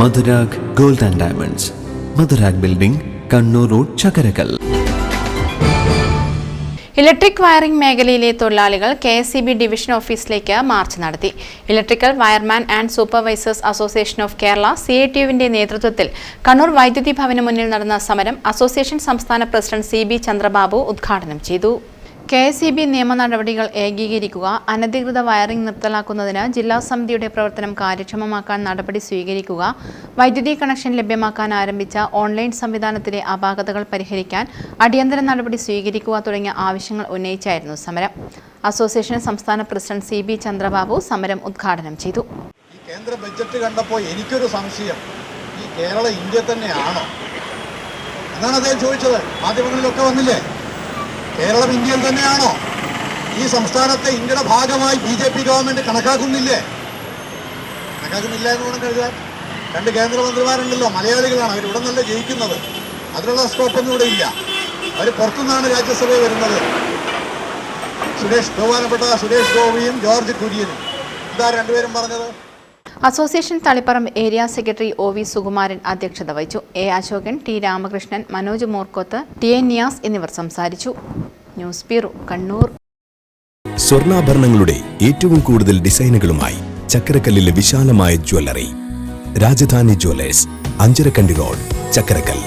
Madhurag gold and diamonds. Madhurag building Kannur road Chakkarakkal. Electric wiring മേഖലയിലെ തൊഴിലാളികൾ K S C B division ഓഫീസിലേക്ക് march നടത്തി. Electrical wireman and supervisors association of Kerala C I T യുവിന്റെ നേതൃത്വത്തിൽ കണ്ണൂർ വൈദ്യുതി ഭവന് മുന്നിൽ നടന്ന സമരം അസോസിയേഷൻ സംസ്ഥാന പ്രസിഡന്റ് സി ബി ചന്ദ്രബാബു ഉദ്ഘാടനം ചെയ്തു. കെ എസ് ഇ ബി നിയമ നടപടികൾ ഏകീകരിക്കുക അനധികൃത വയറിംഗ് നിർത്തലാക്കുന്നതിന് ജില്ലാ സമിതിയുടെ പ്രവർത്തനം കാര്യക്ഷമമാക്കാൻ നടപടി സ്വീകരിക്കുക വൈദ്യുതി കണക്ഷൻ ലഭ്യമാക്കാൻ ആരംഭിച്ച ഓൺലൈൻ സംവിധാനത്തിലെ അപാകതകൾ പരിഹരിക്കാൻ അടിയന്തര നടപടി സ്വീകരിക്കുക തുടങ്ങിയ ആവശ്യങ്ങൾ ഉന്നയിച്ചായിരുന്നു സമരം. അസോസിയേഷൻ സംസ്ഥാന പ്രസിഡന്റ് സി ബി ചന്ദ്രബാബു സമരം ഉദ്ഘാടനം ചെയ്തു. കേന്ദ്ര ബഡ്ജറ്റ് കണ്ടപ്പോൾ എനിക്കൊരു സംശയം. ഈ കേരള ഇന്ത്യ തന്നെയാണോ? എന്നാണ് അദ്ദേഹം ചോദിച്ചത്. മാധ്യമങ്ങളിലൊക്കെ വന്നില്ലേ? കേരളം ഇന്ത്യയിൽ തന്നെയാണോ? ഈ സംസ്ഥാനത്തെ ഇന്ത്യയുടെ ഭാഗമായി ബി ജെ പി ഗവൺമെന്റ് കണക്കാക്കുന്നില്ലേ? കണക്കാക്കുന്നില്ല എന്ന് വേണം കരുതാൻ. രണ്ട് കേന്ദ്രമന്ത്രിമാരുണ്ടല്ലോ മലയാളികളാണ്. അവർ നല്ല ജയിക്കുന്നത്. അതിനുള്ള സ്കോപ്പൊന്നും ഇവിടെ ഇല്ല. അവർ പുറത്തുനിന്നാണ് രാജ്യസഭയിൽ വരുന്നത്. സുരേഷ് ബഹുമാനപ്പെട്ട സുരേഷ് ഗോപിയും ജോർജ് കുര്യനും. എന്താ രണ്ടുപേരും പറഞ്ഞത്. Association Taliparamba area secretary O V Sukumaran അധ്യക്ഷത വഹിച്ചു. A Ashokan T Ramakrishnan Manoj Morkoth T A Niyas എന്നിവർ സംസാരിച്ചു. News bureau Kannur. സ്വർണാഭരണങ്ങളുടെ ഏറ്റവും കൂടുതൽ ഡിസൈനുകളുമായി ചക്കരക്കല്ലിലെ വിശാലമായ jewellery. Rajadhani jewellers Anjarakandy road Chakkarakkal